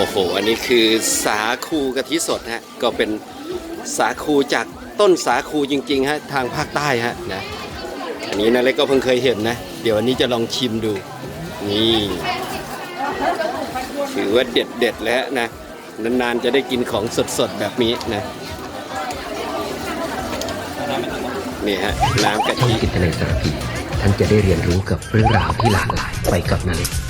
อ้โห อันนี้คือสาคูกะทิสดฮะ ก็เป็นสาคูจากต้นสาคูจริงๆฮะทางภาคใต้ฮะนะ อันนี้นะเล็กก็เพิ่งเคยเห็นนะ เดี๋ยววันนี้จะลองชิมดู นี่ถือว่าเด็ดเด็ดแล้วนะ นานๆจะได้กินของสดๆแบบนี้นะ นี่ฮะ น้ำกะท่องทิจิตในสารพีท่านจะได้เรียนรู้กับเรื่องราวที่หลากหลายไปกับนาเล็ก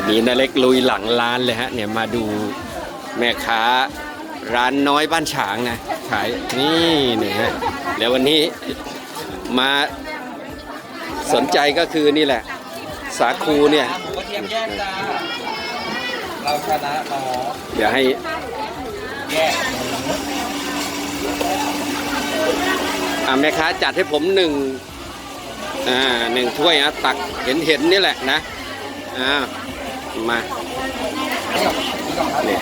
วันนี้นาเล็กลุยหลังร้านเลยฮะเนี่ยมาดูแม่ค้าร้านน้อยบ้านฉางนะขายนี่เนี่ยฮะแล้ววันนี้มาสนใจก็คือนี่แหละ สาคูเนี่ยเราชนะเนาะเดี๋ยวให้แยกอ่าแม่ค้าจัดให้ผมหนึ่งอ่าหนึ่งถ้วยนะตักเห็นเห็นนี่แหละนะอ่า มาเนี่ย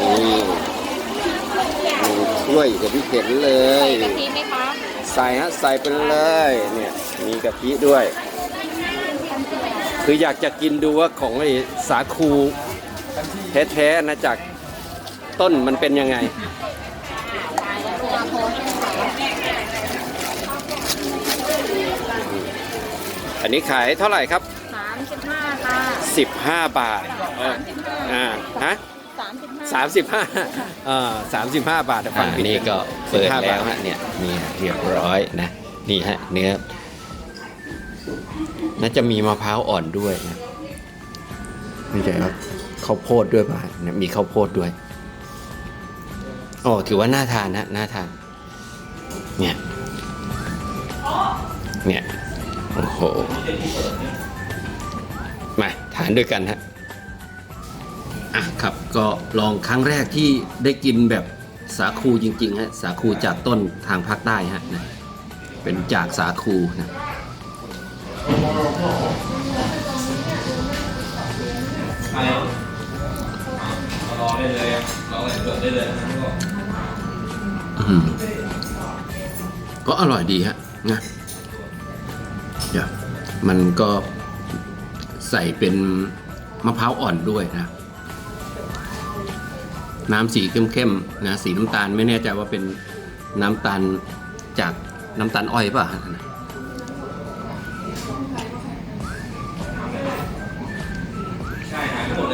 นี่หนึ่งถ้วยกับพี่เห็นเลยกะทิไหมคะใส่ฮะใส่ไปเลยเนี่ยมีกะทิด้วย คืออยากจะกินดูว่าของไอ้สาคูแท้ๆนะจากต้นมันเป็นยังไงอันนี้ขายเท่าไหร่ครับ 35 บาทเอออ่าฮะสามสิบห้าสามสิบห้าเออสามสิบห้าบาทแต่ฟัอ่างนี่ก็เปิดแล้วฮะเนี่ยนี่เรียบร้อยนะนี่ฮะเนื้อน่าจะมีมะพร้าวอ่อนด้วยนะนี่แต่ว่าข้าวโพดด้วยป่ะเนี่ยมีข้าวโพดด้วยโอ้ถือว่าน่าทานนะน่าทานเนี่ยเนี่ยโอ้โหมาานด้วยกันฮะอะครับก็ลองครั้งแรกที่ได้กินแบบสาคูจริงๆฮะสาคูจากต้นทางภาคใต้ฮะนะเป็นจากสาคูนะรอได้เลยรออะไรเปิดได้เลยก็อร่อยดีฮะนะเดี๋ยวมันก็ ใส่เป็นมะพร้าวอ่อนด้วยนะ น้ำสีเข้มๆนะสีน้ำตาลไม่แน่ใจว่าเป็นน้ำตาลจากน้ำตาลอ้อยป่ะฮะนะใช่หายไปหมด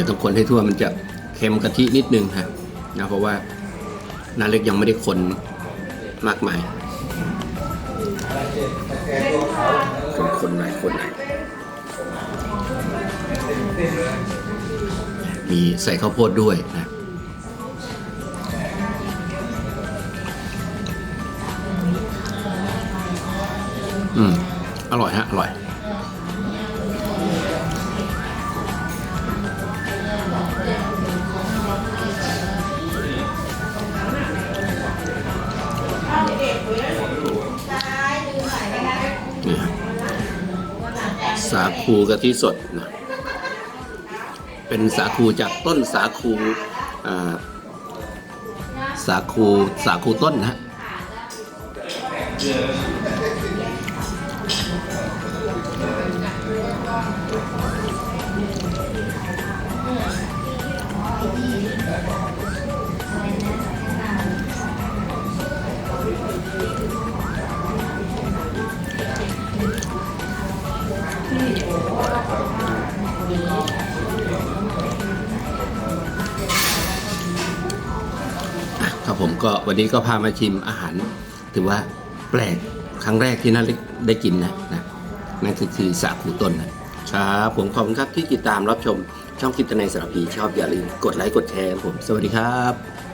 ดี๋ยวต้องคนให้ทั่วมันจะเค็มกะทินิดนึงฮะนะเพราะว่าน้าเล็กยังไม่ได้คนมากมาย คนคนหน่อยคนหน่อยมีใส่ข้าวโพดด้วยนะอืม อร่อยฮะ อร่อยาคูกะทิสดนะเป็นสาคูจากต้นสาคูสาคูสาคูต้นนะับผมก็วันนี้ก็พามาชิมอาหาร ถือว่าแปลกครั้งแรกที่น่าได้กินนะนะนั่นคือคือสาคูต้นนะครับผมขอบคุณครับที่ติดตามรับชมช่องคิตนในสารพีชอบอย่าลืมกดไลค์กดแชร์ครับผม สวัสดีครับ